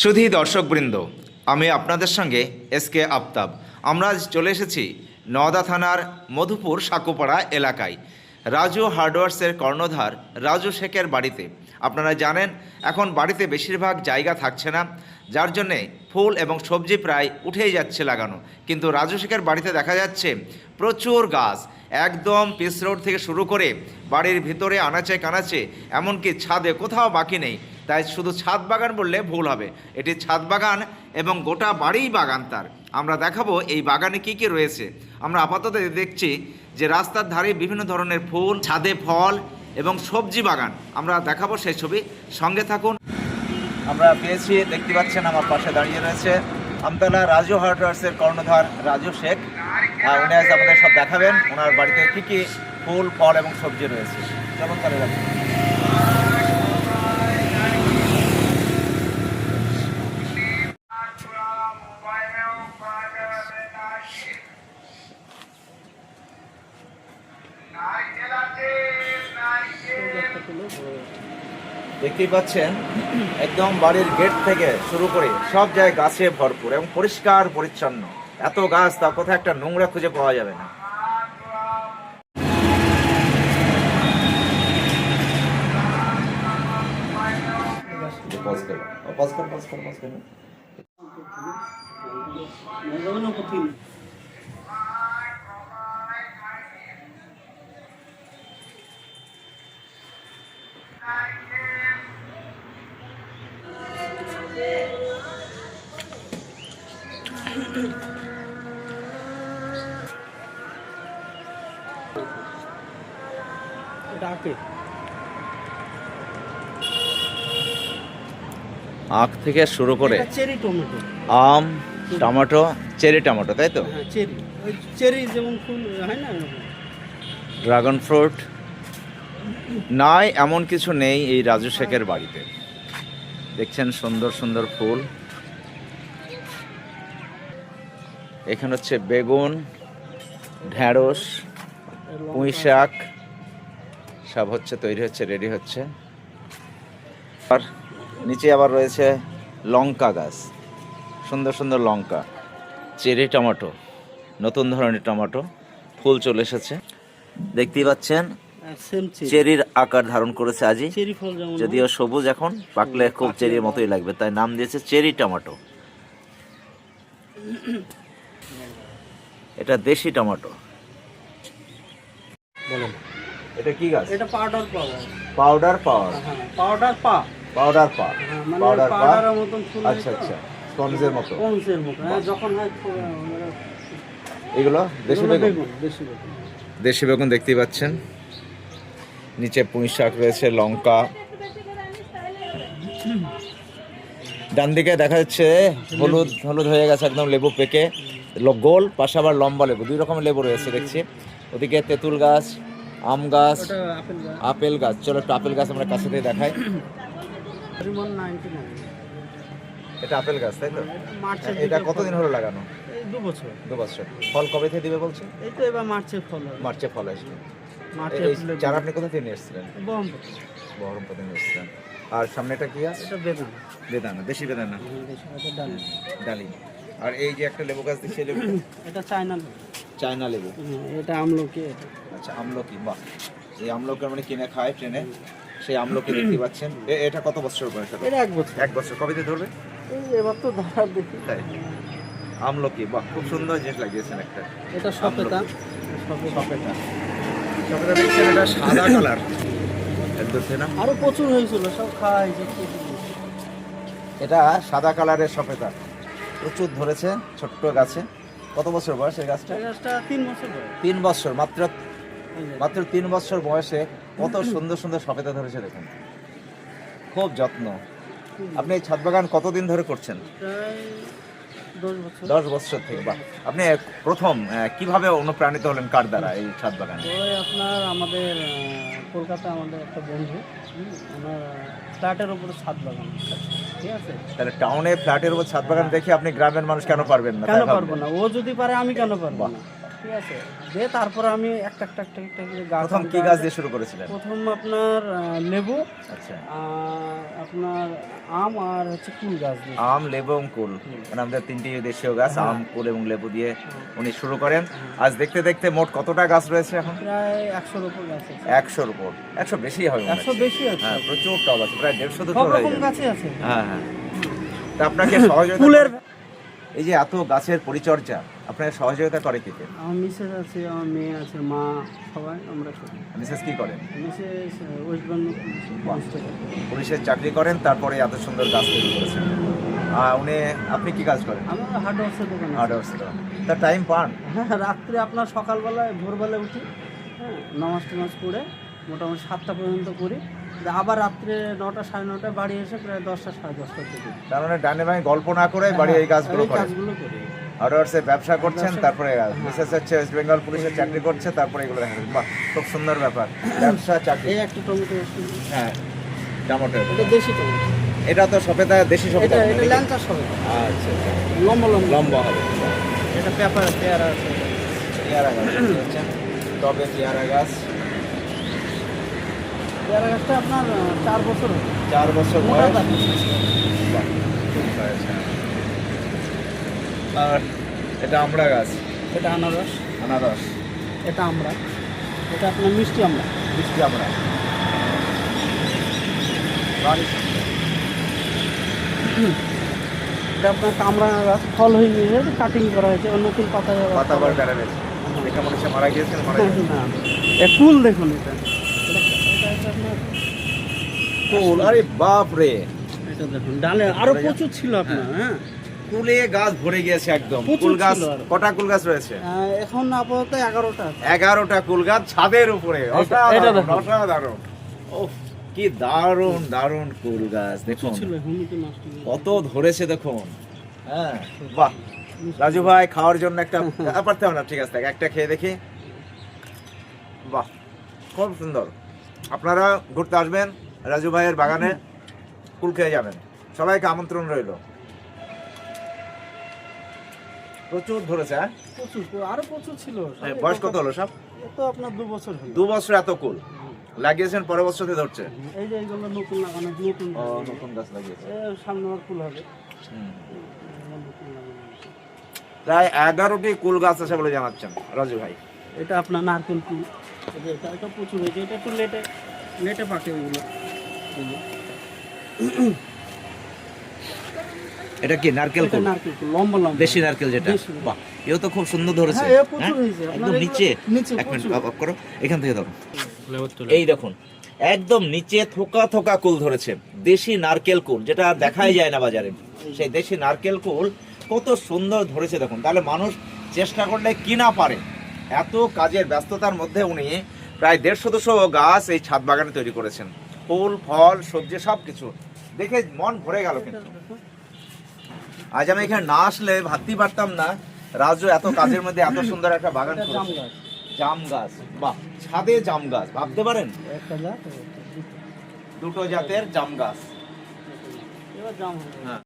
সুধী দর্শকবৃন্দ, আমি আপনাদের সঙ্গে এস কে আফতাব। আমরা আজ চলে এসেছি নওদা থানার মধুপুর সাকুপাড়া এলাকায়। রাজু হার্ডওয়ার্সের কর্ণধার রাজু শেখের বাড়িতে। আপনারা জানেন, এখন বাড়িতে বেশিরভাগ জায়গা থাকছে না, যার জন্যে ফুল এবং সবজি প্রায় উঠেই যাচ্ছে লাগানো। কিন্তু রাজু শেখের বাড়িতে দেখা যাচ্ছে, প্রচুর গাছ। একদম পিস রোড থেকে শুরু করে বাড়ির ভিতরে আনাচে কানাচে, এমনকি ছাদে কোথাও বাকি নেই। তাই শুধু ছাদ বাগান বললে ভুল হবে। এটি ছাদ বাগান এবং গোটা বাড়িই বাগান তার। আমরা দেখাবো এই বাগানে কি কি রয়েছে। আমরা আপাতত দেখছি যে রাস্তার ধারে বিভিন্ন ধরনের ফুল ছাদে ফল এবং সবজি বাগান। আমরা দেখাবো সেই ছবি। সঙ্গে থাকুন। আমরা পেয়েছি দেখতে পাচ্ছেন আমার পাশে দাঁড়িয়ে রয়েছে আমতলা রাজু হার্ডওয়ার্সের কর্ণধার রাজু শেখ। আহ, উনি আজ আমাদের সব দেখাবেন ওনার বাড়িতে কি কি ফুল ফল এবং সবজি রয়েছে। চলুন তাহলে দেখতেই পাচ্ছেন একদম বাড়ির গেট থেকে শুরু করে সব জায়গায় গাছে ভরপুর এবং পরিষ্কার পরিচ্ছন্ন। এত গাছ তা কোথাও একটা নোংরা খুঁজে পাওয়া যাবে না। পজ করো পজ করো পজ করো ডাকে আখ থেকে শুরু করে চেরি টমেটো। আম টমেটো চেরি টমেটো তাই তো? হ্যাঁ চেরি। চেরি যেমন ফুল হয় না? Dragon fruit. নাই এমন কিছু নেই এই রাজু শেখের বাড়িতে। দেখছেন সুন্দর সুন্দর ফুল। এখানে হচ্ছে বেগুন ঢ্যাঁড়স পুঁই শাক সব হচ্ছে তৈরি হচ্ছে রেডি হচ্ছে। আর নিচে আবার রয়েছে লঙ্কা গাছ। সুন্দর সুন্দর লঙ্কা। চেরি টমেটো নতুন ধরনের টমেটো ফুল চলে এসেছে। দেখতেই পাচ্ছেন চেরি। চেরির আকার ধারণ করেছে আজই চেরি ফল যেমন। যদিও সবুজ এখন পাকলে খুব চেরির মতোই লাগবে। তাই নাম দিয়েছে চেরি টমেটো। এটা দেশি টমেটো। বলেন। এটা কি গাছ? এটা পাউডার পাওয়া পাউডার পাওয়ার পাউডার পা। পাউডার পা। হ্যাঁ মানে পাউডার পা? আচ্ছা আচ্ছা স্পঞ্জের মতো। কমসের মতো হ্যাঁ যখন হয় মানে এগুলো? দেশি বেগুন? দেশি বেগুন। দেখতেই পাচ্ছেন। নিচে পুঁই শাক রয়েছে লঙ্কা। ডান দিকে দেখা যাচ্ছে হলুদ হলুদ হয়ে গেছে একদম লেবু পেকে। গোল পাশে আবার লম্বা লেবু দুই রকমের লেবু রয়েছে দেখছি। ওদিকে তেঁতুল গাছ আম গাছ আপেল গাছ। চলো একটু আপেল গাছ আমরা কাছে দেখাই। Ninety nine. এটা আপেল গাছ তাই তো? মার্চের এটা কতদিন হলো লাগানো? দু বছর। দু বছর। ফল কবে থেকে দিবে বলছে এই তো এবার মার্চের ফল মার্চে ফল আসবে। মার্চে চারা আপনি কোথা থেকে নিয়ে এসেছিলেন? বহরমপুর। বহরমপুর থেকে নিয়ে এসেছিলেন। আর সামনেটা কি আছে? এটা বেদানা। বেদানা দেশি বেদানা। ডালিম। আর এই যে একটা লেবু গাছ দেখছি লেবু এটা চায়না লেবু। চায়না লেবু। এটা আমলকি। আচ্ছা আমলকি বাহ। এই আমলকি মানে কিনে খায় ট্রেনে? সেই আমলকি দেখতে পাচ্ছেন। এটা কত বছর বয়স এটা এক বছর। এক বছর। কবে দিয়ে ধরবে? এই এবার তো ধরা দেখি। তাই। আমলকি বাহ খুব সুন্দর জিনিস লাগিয়েছেন একটা এটা সফেদা সফেদা সফেদা দেখছেন এটা সাদা কালার। না? আরও প্রচুর হয়েছিল সব খাওয়া এটা সাদা কালারের সফেদা প্রচুর ধরেছে ছোট্ট গাছে। কত বছর বয়স এই গাছটা গাছটা তিন বছর তিন বছর মাত্র মাত্র তিন বছর বয়সে কত সুন্দর সুন্দর সফেদা ধরেছে দেখুন। খুব যত্ন। আপনি এই ছাদ বাগান কতদিন ধরে করছেন? দশ বছর। থেকে বা আপনি প্রথম কীভাবে অনুপ্রাণিত হলেন? কার দ্বারা এই ছাদ বাগান? আপনার আমাদের কলকাতা আমাদের একটা বন্ধু আমার ফ্ল্যাটের উপরে ছাদ বাগান। তাহলে টাউনে ফ্ল্যাটের উপর ছাদ বাগান দেখে আপনি গ্রামের মানুষ কেন পারবেন না? কেন পারব না? ও যদি পারে আমি কেন পারব না? ঠিক আছে। দিয়ে তারপরে আমি একটা একটা একটা একটা গাছ প্রথম কি গাছ দিয়ে শুরু করেছিলেন? প্রথম আপনার আহ, লেবু আচ্ছা। আপনার আম আর হচ্ছে কুল গাছ দিয়ে আম লেবু এবং কুল। মানে আমাদের তিনটি দেশীয় গাছ হ্যাঁ। আম কুল এবং লেবু দিয়ে উনি শুরু করেন। আজ দেখতে দেখতে মোট কতটা গাছ রয়েছে এখন? প্রায় একশোর উপর গাছ আছে। একশোর উপর। একশো বেশি হবে মনে একশো হচ্ছে। বেশি আছে। হ্যাঁ প্রচুর টব আছে প্রায় দেড়শো দুশো সব হয়ে রকম যাবে। গাছই আছে। হ্যাঁ হ্যাঁ। তা আপনাকে সহযোগিতা ফুলের এই যে এত গাছের পরিচর্যা আপনাকে সহযোগিতা করে কি কে? আমার মিসেস আছে আমার মেয়ে আছে মা সবাই আমরা করি মিসেস কি করেন? মিসেস ওয়েস্ট বেঙ্গল পুলিশ পুলিশের চাকরি করেন তারপরে এত সুন্দর কাজ তৈরি করেছেন। আর উনি আপনি কি কাজ করেন? আমার হার্ডওয়ার্সের দোকান আছে। হার্ডওয়ার্স তার টাইম পান? হ্যাঁ রাত্রে আপনার সকালবেলায় ভোরবেলায় উঠি হ্যাঁ নামাজ টামাজ করে মোটামুটি সাতটা পর্যন্ত করি আবার রাত্রে নটা সাড়ে নটায় বাড়ি এসে প্রায় দশটা সাড়ে দশটার দিকে। তার মানে ডানে বামে গল্প না করে বাড়ি এই গাছগুলো এই করেন কাজগুলো করি। হার্ডওয়ার্সের ব্যবসা করছেন তারপরে মিসেস হচ্ছে ওয়েস্ট বেঙ্গল পুলিশের চাকরি করছে তারপরে এগুলো দেখা খুব সুন্দর ব্যাপার। ব্যবসা চাকরি। একটা টমেটো হ্যাঁ টমেটো। এটা দেশি টমেটো। এটা তো সবেদা দেশি সবেদা এটা এটা ল্যাংচার সবে। আচ্ছা আচ্ছা। লম্বা লম্বা। লম্বা হবে। এটা পেপার পেয়ারা আছে। পেয়ারা গাছ। টবে পেয়ারা গাছ। পেয়ারা গাছটা আপনার চার বছর চার বছর বয়স। বাহ, খুব। আর এটা আমড়া গাছ। এটা আনারস। আনারস। এটা আমরা। এটা আপনার মিষ্টি আমরা। মিষ্টি সুন্দর। এটা আপনার কামড়া গাছ ফল হয়ে গিয়েছে কাটিং করা হয়েছে আর নতুন পাতা পাতা আবার বেড়া গেছে দেখে মনে হচ্ছে মারা গিয়েছেন মারা গেছে না এ ফুল দেখুন এটা। এটা- এটা আপনার ফুল আরে বাপ রে এটা দেখুন ডালে আরও প্রচুর ছিল আপনার হ্যাঁ। কুলে গাছ ভরে গিয়েছে একদম। কুল গাছ কটা কুল গাছ রয়েছে? এখন আপাতত এগারোটা এগারোটা কুল গাছ ছাদের উপরে। অসাধারণ অসাধারণ। ওহ, কি দারুণ দারুণ কুল গাছ দেখুন। গেছে। কত ধরেছে দেখুন। হ্যাঁ বাহ। রাজু ভাই খাওয়ার জন্য একটা পারতে হবে না ঠিক আছে একটা খেয়ে দেখি। বাহ খুব সুন্দর। আপনারা ঘুরতে আসবেন রাজু ভাইয়ের বাগানে কুল খেয়ে যাবেন। সবাইকে আমন্ত্রণ রইল। প্রচুর ধরেছে হ্যাঁ? প্রচুর আরও প্রচুর ছিল। বয়স কত হলো সব? তো আপনার দু বছর হলো। দু বছর এত কুল। লাগিয়েছেন পরের বছর থেকে ধরছে। এই যে এইগুলো নতুন লাগানো নতুন ও নতুন গাছ লাগিয়েছে। সামনে আবার ফুল হবে। প্রায় এগারোটি কুল গাছ আছে বলে জানাচ্ছেন রাজু ভাই। এটা আপনার নারকেল যে এটা এটা প্রচুর হয়েছে এটা একটু লেটে লেটে পাকে যে। এটা কি নারকেল কুল? লম্বা লম্বা। দেশি নারকেল যেটা? বাহ এও তো খুব সুন্দর ধরেছে। হ্যাঁ, হ্যাঁ? একদম নিচে। নিচে এক মিনিট অফ করো। এখান থেকে ধরো। এই দেখুন একদম নিচে থোকা থোকা কুল ধরেছে। দেশি নারকেল কুল যেটা দেখাই যায় না বাজারে। সেই দেশি নারকেল কুল কত সুন্দর ধরেছে দেখুন। তাহলে মানুষ চেষ্টা করলে কি না পারে? এত কাজের ব্যস্ততার মধ্যে উনি প্রায় দেড়শো দুশো গাছ এই ছাদ বাগানে তৈরি করেছেন। ফুল ফল সবজি সব কিছু দেখে মন ভরে গেল কিন্তু। আজ আমি এখানে না আসলে ভাবতেই পারতাম না রাজু এত কাজের মধ্যে এত সুন্দর একটা বাগান জাম করেছে। গাছ। জাম গাছ বাহ ছাদে জাম গাছ ভাবতে পারেন? দুটো। জাতের জাম গাছ। হ্যাঁ।